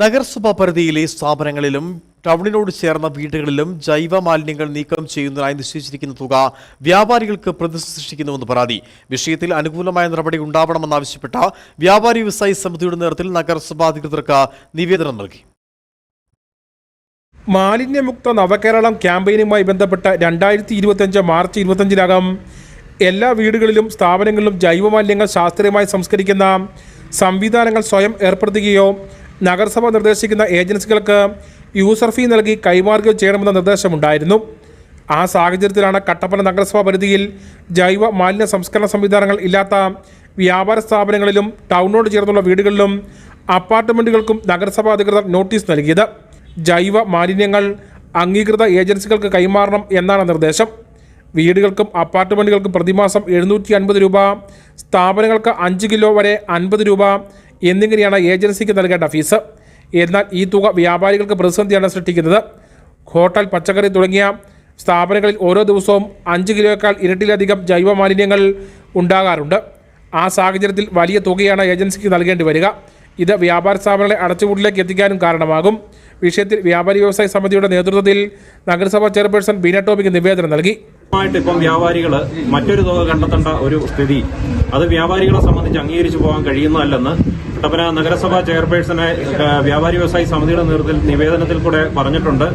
നഗരസഭാ പരിധിയിലെ സ്ഥാപനങ്ങളിലും ടൗണിനോട് ചേർന്ന വീടുകളിലും ജൈവ മാലിന്യങ്ങൾ നീക്കം ചെയ്യുന്നതിനായി നിശ്ചയിച്ചിരിക്കുന്ന തുക വ്യാപാരികൾക്ക് പ്രതിസന്ധി സൃഷ്ടിക്കുന്നുവെന്ന് പരാതി. വിഷയത്തിൽ അനുകൂലമായ നടപടി ഉണ്ടാവണമെന്നാവശ്യപ്പെട്ട വ്യാപാരി വ്യവസായി സമിതിയുടെ നേതൃത്വത്തിൽ നഗരസഭാ അധികൃതർക്ക് നിവേദനം നൽകി. മാലിന്യമുക്ത നവകേരളം ക്യാമ്പയിനുമായി ബന്ധപ്പെട്ട് രണ്ടായിരത്തി ഇരുപത്തിയഞ്ച് മാർച്ച് ഇരുപത്തഞ്ചിനകം എല്ലാ വീടുകളിലും സ്ഥാപനങ്ങളിലും ജൈവമാലിന്യങ്ങൾ ശാസ്ത്രീയമായി സംസ്കരിക്കുന്ന സംവിധാനങ്ങൾ സ്വയം ഏർപ്പെടുത്തുകയോ നഗരസഭ നിർദ്ദേശിക്കുന്ന ഏജൻസികൾക്ക് യൂസർ ഫീ നൽകി കൈമാറുകയോ ചെയ്യണമെന്ന നിർദ്ദേശമുണ്ടായിരുന്നു. ആ സാഹചര്യത്തിലാണ് കട്ടപ്പന നഗരസഭാ പരിധിയിൽ ജൈവ മാലിന്യ സംസ്കരണ സംവിധാനങ്ങൾ ഇല്ലാത്ത വ്യാപാര സ്ഥാപനങ്ങളിലും ടൗണിനോട് ചേർന്നുള്ള വീടുകളിലും അപ്പാർട്ട്മെന്റുകൾക്കും നഗരസഭാ അധികൃതർ നോട്ടീസ് നൽകിയത്. ജൈവ മാലിന്യങ്ങൾ അംഗീകൃത ഏജൻസികൾക്ക് കൈമാറണം എന്നാണ് നിർദ്ദേശം. വീടുകൾക്കും അപ്പാർട്ട്മെന്റുകൾക്കും പ്രതിമാസം എഴുന്നൂറ്റി അൻപത് രൂപ സ്ഥാപനങ്ങൾക്ക് അഞ്ച് കിലോ വരെ അൻപത് രൂപ എന്നിങ്ങനെയാണ് ഏജൻസിക്ക് നൽകേണ്ട ഫീസ്. എന്നാൽ ഈ തുക വ്യാപാരികൾക്ക് പ്രതിസന്ധിയാണ് സൃഷ്ടിക്കുന്നത്. ഹോട്ടൽ പച്ചക്കറി തുടങ്ങിയ സ്ഥാപനങ്ങളിൽ ഓരോ ദിവസവും അഞ്ച് കിലോയേക്കാൾ ഇരട്ടിലധികം ജൈവ മാലിന്യങ്ങൾ ഉണ്ടാകാറുണ്ട്. ആ സാഹചര്യത്തിൽ വലിയ തുകയാണ് ഏജൻസിക്ക് നൽകേണ്ടി വരിക. ഇത് വ്യാപാര സ്ഥാപനങ്ങളെ അടച്ചുപൂട്ടിലേക്ക് എത്തിക്കാനും കാരണമാകും. വിഷയത്തിൽ വ്യാപാരി വ്യവസായ സമിതിയുടെ നേതൃത്വത്തിൽ നഗരസഭാ ചെയർപേഴ്സൺ ബീന ടോമിക്ക് നിവേദനം നൽകി. ആയിട്ട് ഇപ്പം വ്യാപാരികൾ മറ്റൊരു തുക കണ്ടെത്തേണ്ട ഒരു സ്ഥിതി. അത് വ്യാപാരികളെ സംബന്ധിച്ച് അംഗീകരിച്ചു പോകാൻ കഴിയുന്നതല്ലെന്ന് കട്ടപ്പന നഗരസഭാ ചെയർപേഴ്സണെ വ്യാപാരി വ്യവസായി സമിതിയുടെ നേതൃത്വത്തിൽ നിവേദനത്തിൽ കൂടെ പറഞ്ഞിട്ടുണ്ട്.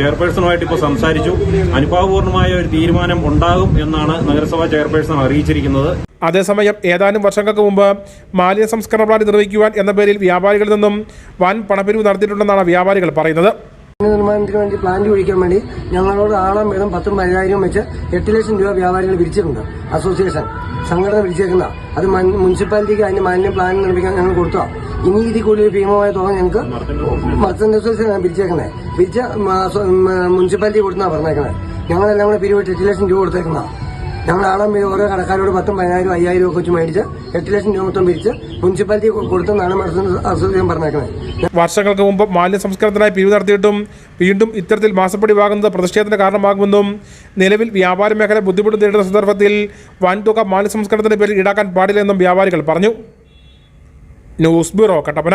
ചെയർപേഴ്സണുമായിട്ട് ഇപ്പോൾ സംസാരിച്ചു. അനുഭാവപൂർണമായ ഒരു തീരുമാനം ഉണ്ടാകും എന്നാണ് നഗരസഭാ ചെയർപേഴ്സൺ അറിയിച്ചിരിക്കുന്നത്. അതേസമയം ഏതാനും വർഷങ്ങൾക്ക് മുമ്പ് മാലിന്യ സംസ്കരണ പ്ലാന്റ് നിർമ്മിക്കുവാൻ എന്ന പേരിൽ വ്യാപാരികളിൽ നിന്നും വൻ പണപ്പിരിവ് നടത്തിയിട്ടുണ്ടെന്നാണ് വ്യാപാരികൾ പറയുന്നത്. നിർമ്മാണത്തിന് വേണ്ടി പ്ലാന്റ് ഒഴിക്കാൻ വേണ്ടി ഞങ്ങളോട് ആളം വേണം പത്തും പതിനായിരവും വെച്ച് എട്ട് ലക്ഷം രൂപ വ്യാപാരികൾ പിരിച്ചിട്ടുണ്ട് അസോസിയേഷൻ സംഘടന പിരിച്ചേക്കുന്ന അത് മുനിസിപ്പാലിറ്റിക്ക് അതിന്റെ മാലിന്യ പ്ലാൻ നിർമ്മിക്കാൻ ഞങ്ങൾ കൊടുത്തോ ഇനി ഇതിൽ കൂടുതൽ ഭീമമായ തുക ഞങ്ങൾക്ക് മർച്ചന്റ് അസോസിയേഷൻ പിരിച്ചേക്കുന്നത് പിരിച്ച മുനിസിപ്പാലിറ്റി കൊടുത്താ പറഞ്ഞേക്കുന്നത് ഞങ്ങളെല്ലാം കൂടെ പിരിവിട്ട് എട്ട് ലക്ഷം രൂപ കൊടുത്തേക്കുന്ന ഞങ്ങൾ ആളെ ഓരോ കടക്കാരോട് പത്തും പതിനായിരം അയ്യായിരം ഒക്കെ വെച്ച് മേടിച്ച് എട്ട് ലക്ഷം രൂപ മൊത്തം പിരിച്ച് മുനിസിപ്പാലിറ്റി കൊടുത്തെന്നാണ് അസോസിയേഷൻ പറഞ്ഞേക്കുന്നത് വർഷങ്ങൾക്ക് മുമ്പ് മാലിന്യ സംസ്കരണത്തിനായി പിരിവ് നടത്തിയിട്ടും വീണ്ടും ഇത്തരത്തിൽ മാസപ്പടി വാങ്ങുന്നത് പ്രതിഷേധത്തിന് കാരണമാകുമെന്നും നിലവിൽ വ്യാപാര മേഖല ബുദ്ധിമുട്ട് നേരിടുന്ന സന്ദർഭത്തിൽ വൻതുക മാലിന്യ സംസ്കരണത്തിന്റെ പേരിൽ ഈടാക്കാൻ പാടില്ലെന്നും വ്യാപാരികൾ പറഞ്ഞു. News bureau Kattappana.